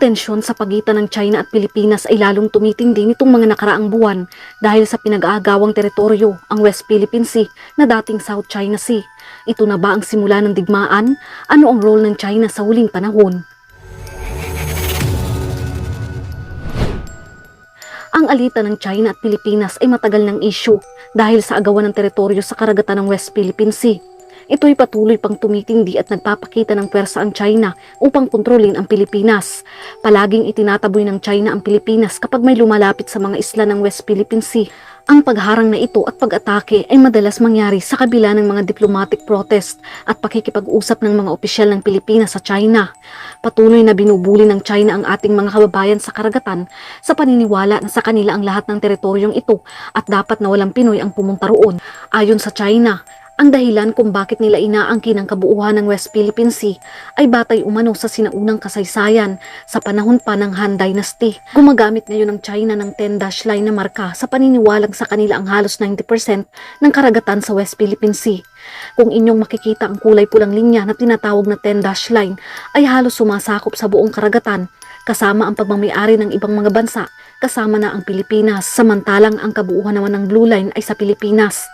tensyon sa pagitan ng China at Pilipinas ay lalong tumitindi nitong mga nakaraang buwan dahil sa pinag-aagawang teritoryo, ang West Philippine Sea na dating South China Sea. Ito na ba ang simula ng digmaan? Ano ang role ng China sa huling panahon? Ang alitan ng China at Pilipinas ay matagal ng issue dahil sa agawan ng teritoryo sa karagatan ng West Philippine Sea. Ito'y patuloy pang tumitindi at nagpapakita ng pwersa ang China upang kontrolin ang Pilipinas. Palaging itinataboy ng China ang Pilipinas kapag may lumalapit sa mga isla ng West Philippine Sea. Ang pagharang na ito at pag-atake ay madalas mangyari sa kabila ng mga diplomatic protest at pakikipag-usap ng mga opisyal ng Pilipinas sa China. Patuloy na binubuli ng China ang ating mga kababayan sa karagatan sa paniniwala na sa kanila ang lahat ng teritoryong ito at dapat na walang Pinoy ang pumunta roon. Ayon sa China, ang dahilan kung bakit nila inaangkin ang kabuuan ng West Philippine Sea ay batay umano sa sinaunang kasaysayan sa panahon pa ng Han Dynasty. Gumagamit ngayon ng China ng 10-dash line na marka sa paniniwalang sa kanila ang halos 90% ng karagatan sa West Philippine Sea. Kung inyong makikita ang kulay pulang linya na tinatawag na 10-dash line ay halos sumasakop sa buong karagatan kasama ang pagmamayari ng ibang mga bansa kasama na ang Pilipinas samantalang ang kabuuan naman ng blue line ay sa Pilipinas.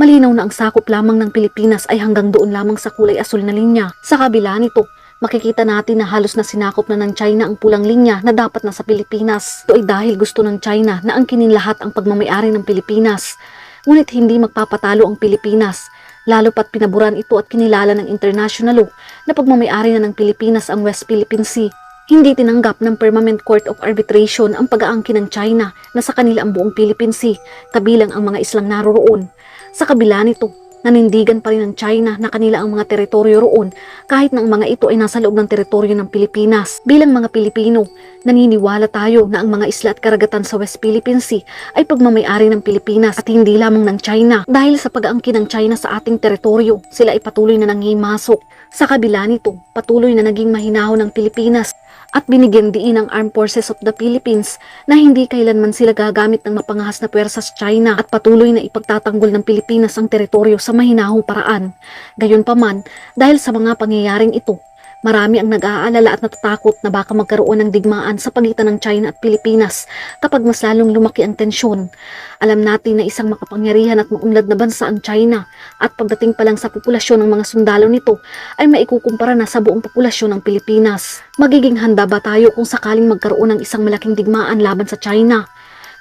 Malinaw na ang sakop lamang ng Pilipinas ay hanggang doon lamang sa kulay asul na linya. Sa kabila nito, makikita natin na halos na sinakop na ng China ang pulang linya na dapat na sa Pilipinas. Ito ay dahil gusto ng China na angkinin lahat ang pagmamayari ng Pilipinas. Ngunit hindi magpapatalo ang Pilipinas, lalo pat pinaburan ito at kinilala ng international law na pagmamayari na ng Pilipinas ang West Philippine Sea. Hindi tinanggap ng Permanent Court of Arbitration ang pag-aangkin ng China na sa kanila ang buong Philippine Sea, kabilang ang mga islang naroroon. Sa kabila nito, nanindigan pa rin ng China na kanila ang mga teritoryo roon kahit na ang mga ito ay nasa loob ng teritoryo ng Pilipinas. Bilang mga Pilipino, naniniwala tayo na ang mga isla at karagatan sa West Philippine Sea ay pagmamayari ng Pilipinas at hindi lamang ng China. Dahil sa pag-aangkin ng China sa ating teritoryo, sila ay patuloy na nanghimasok. Sa kabila nito, patuloy na naging mahinahon ng Pilipinas at binigyan diin ng Armed Forces of the Philippines na hindi kailanman sila gagamit ng mapangahas na puwersa sa China at patuloy na ipagtatanggol ng Pilipinas ang teritoryo sa mahinahong paraan. Gayunpaman, dahil sa mga pangyayaring ito, Marami ang nag-aalala at natatakot na baka magkaroon ng digmaan sa pagitan ng China at Pilipinas kapag mas lalong lumaki ang tensyon. Alam natin na isang makapangyarihan at maunlad na bansa ang China at pagdating pa lang sa populasyon ng mga sundalo nito ay maikukumpara na sa buong populasyon ng Pilipinas. Magiging handa ba tayo kung sakaling magkaroon ng isang malaking digmaan laban sa China?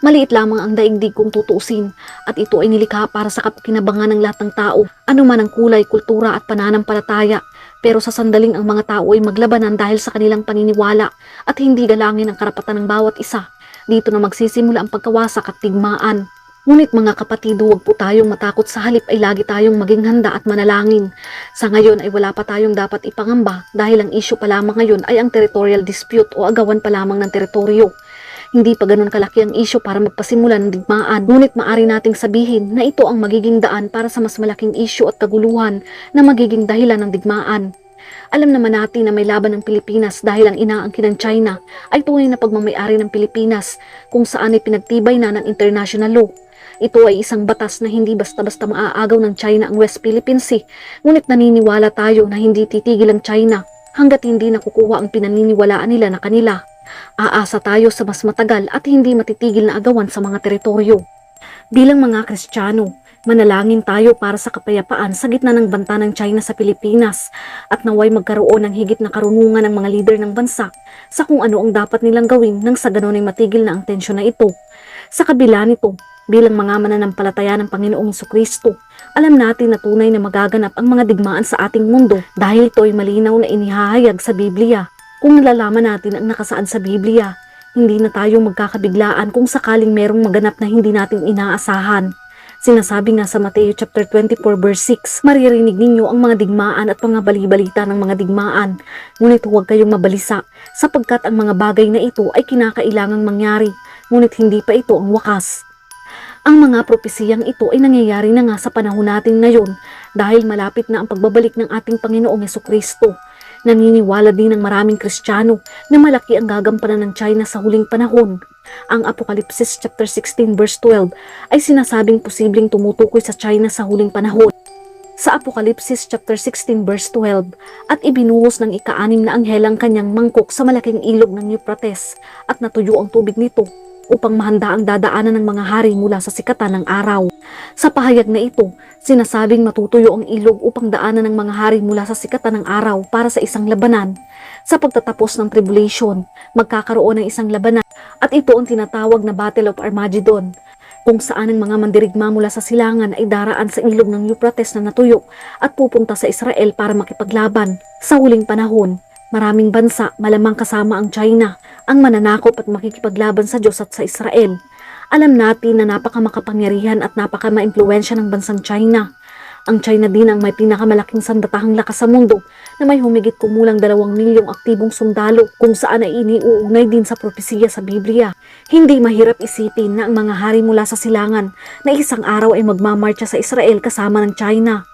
Maliit lamang ang daigdig kung tutuusin at ito ay nilikha para sa kapakinabangan ng lahat ng tao, anuman ang kulay, kultura at pananampalataya. Pero sa sandaling ang mga tao ay maglabanan dahil sa kanilang paniniwala at hindi galangin ang karapatan ng bawat isa. Dito na magsisimula ang pagkawasak at tigmaan. Ngunit mga kapatid, huwag po tayong matakot sa halip ay lagi tayong maging handa at manalangin. Sa ngayon ay wala pa tayong dapat ipangamba dahil ang issue pa lamang ngayon ay ang territorial dispute o agawan pa lamang ng teritoryo. Hindi pa ganun kalaki ang issue para magpasimula ng digmaan, ngunit maari nating sabihin na ito ang magiging daan para sa mas malaking issue at kaguluhan na magiging dahilan ng digmaan. Alam naman natin na may laban ng Pilipinas dahil ang inaangkin ng China ay tunay na pagmamayari ng Pilipinas kung saan ay pinagtibay na ng international law. Ito ay isang batas na hindi basta-basta maaagaw ng China ang West Philippine Sea, ngunit naniniwala tayo na hindi titigil ang China hanggat hindi nakukuha ang pinaniniwalaan nila na kanila. Aasa tayo sa mas matagal at hindi matitigil na agawan sa mga teritoryo. Bilang mga Kristiyano, manalangin tayo para sa kapayapaan sa gitna ng banta ng China sa Pilipinas at naway magkaroon ng higit na karunungan ng mga leader ng bansa sa kung ano ang dapat nilang gawin nang sa ganon ay matigil na ang tensyon na ito. Sa kabila nito, bilang mga mananampalataya ng Panginoong Kristo, alam natin na tunay na magaganap ang mga digmaan sa ating mundo dahil ito ay malinaw na inihahayag sa Biblia. Kung nalalaman natin ang nakasaad sa Biblia, hindi na tayo magkakabiglaan kung sakaling merong maganap na hindi natin inaasahan. Sinasabi nga sa Mateo chapter 24 verse 6, maririnig ninyo ang mga digmaan at mga balibalita ng mga digmaan, ngunit huwag kayong mabalisa sapagkat ang mga bagay na ito ay kinakailangang mangyari, ngunit hindi pa ito ang wakas. Ang mga propesiyang ito ay nangyayari na nga sa panahon natin ngayon dahil malapit na ang pagbabalik ng ating Panginoong Yeso Kristo. Naniniwala din ng maraming Kristiyano na malaki ang gagampanan ng China sa huling panahon. Ang Apokalipsis chapter 16 verse 12 ay sinasabing posibleng tumutukoy sa China sa huling panahon. sa Apokalipsis chapter 16 verse 12 at ibinuhos ng ika-anim na anghel ang kanyang mangkok sa malaking ilog ng Euphrates at natuyo ang tubig nito upang mahanda ang dadaanan ng mga hari mula sa sikatan ng araw. Sa pahayag na ito, sinasabing matutuyo ang ilog upang daanan ng mga hari mula sa sikatan ng araw para sa isang labanan. Sa pagtatapos ng tribulation, magkakaroon ng isang labanan at ito ang tinatawag na Battle of Armageddon kung saan ang mga mandirigma mula sa silangan ay daraan sa ilog ng Euphrates na natuyo at pupunta sa Israel para makipaglaban. Sa huling panahon, maraming bansa, malamang kasama ang China, ang mananakop at makikipaglaban sa Diyos at sa Israel. Alam natin na napaka makapangyarihan at napaka maimpluwensya ng bansang China. Ang China din ang may pinakamalaking sandatahang lakas sa mundo na may humigit kumulang dalawang milyong aktibong sundalo kung saan ay iniuugnay din sa propesiya sa Biblia. Hindi mahirap isipin na ang mga hari mula sa silangan na isang araw ay magmamarcha sa Israel kasama ng China.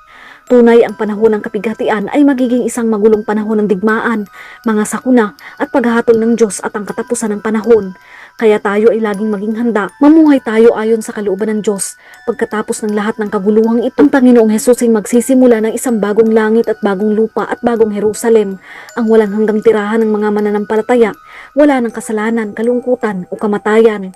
Tunay ang panahon ng kapighatian ay magiging isang magulong panahon ng digmaan, mga sakuna at paghahatol ng Diyos at ang katapusan ng panahon. Kaya tayo ay laging maging handa, mamuhay tayo ayon sa kalooban ng Diyos. Pagkatapos ng lahat ng kaguluhang ito, ang Panginoong Hesus ay magsisimula ng isang bagong langit at bagong lupa at bagong Jerusalem, ang walang hanggang tirahan ng mga mananampalataya, wala ng kasalanan, kalungkutan o kamatayan.